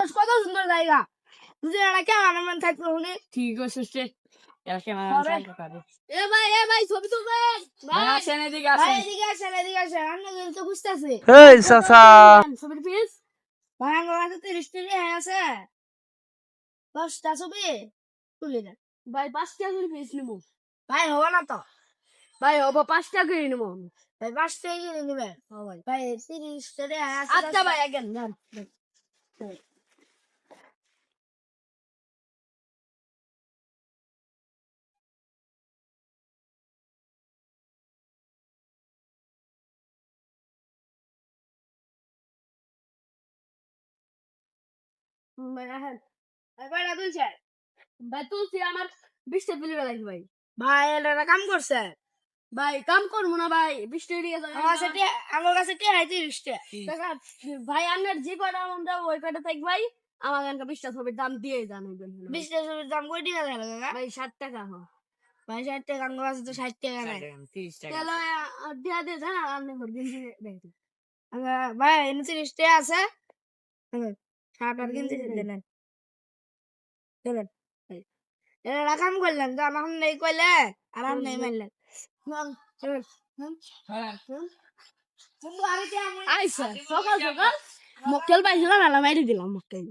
কত সুন্দর জায়গা দুজন একটা ক্যামেরাম্যান থাকবে উনি ঠিক আছে সে এরা ক্যামেরা হবে। সাইকেল করে এ ভাই এ ভাই ছবি তুলবেন ভাই ভাই আসেন এদিকে ভাই আসেন এদিকে আসেন এদিকে আসেন আপনি কিন্তু বুঝতেছি এই চাচা ছবির পিস ভাই আমার কাছে তিরিশ টাকা হয়ে আছে দশটা ছবি তুলি না ভাই পাঁচটা করে পিস নিবো ভাই হবে না তো ভাই হব পাঁচটা করে নিবো ভাই পাঁচ টাকা কিনে নিবেন ভাই তিরিশ টাকা আছে আচ্ছা ভাই আগে যান ভাই রাখেন ভাই কয়টা তুলছে আমার বিশটা বেলাইছি ভাই। ভাই এটা কাম করছে। ভাই কাম করব না ভাই বৃষ্টি হয়ে আমার আমার কাছে আপনার যে মন ওই থাক ভাই আমার বিশটা ছবির দাম দিয়ে জান বিশ টাকা ছবির দাম কই টাকা ভাই ষাট টাকা হ ভাই ষাট টাকা আমার কাছে তো ষাট টাকা নাই। তাহলে দিয়া আপনি ভাই এনে তিরিশ টাকা আছে। দিলেন চলেন এটা কাম করলেন তো? আমার নেই কইলে আর আমি নেই মারলেন। কিন্তু আইসা সকাল সকাল মক্কেল পাইছিলাম এলা মাইরে দিলাম মক্কেল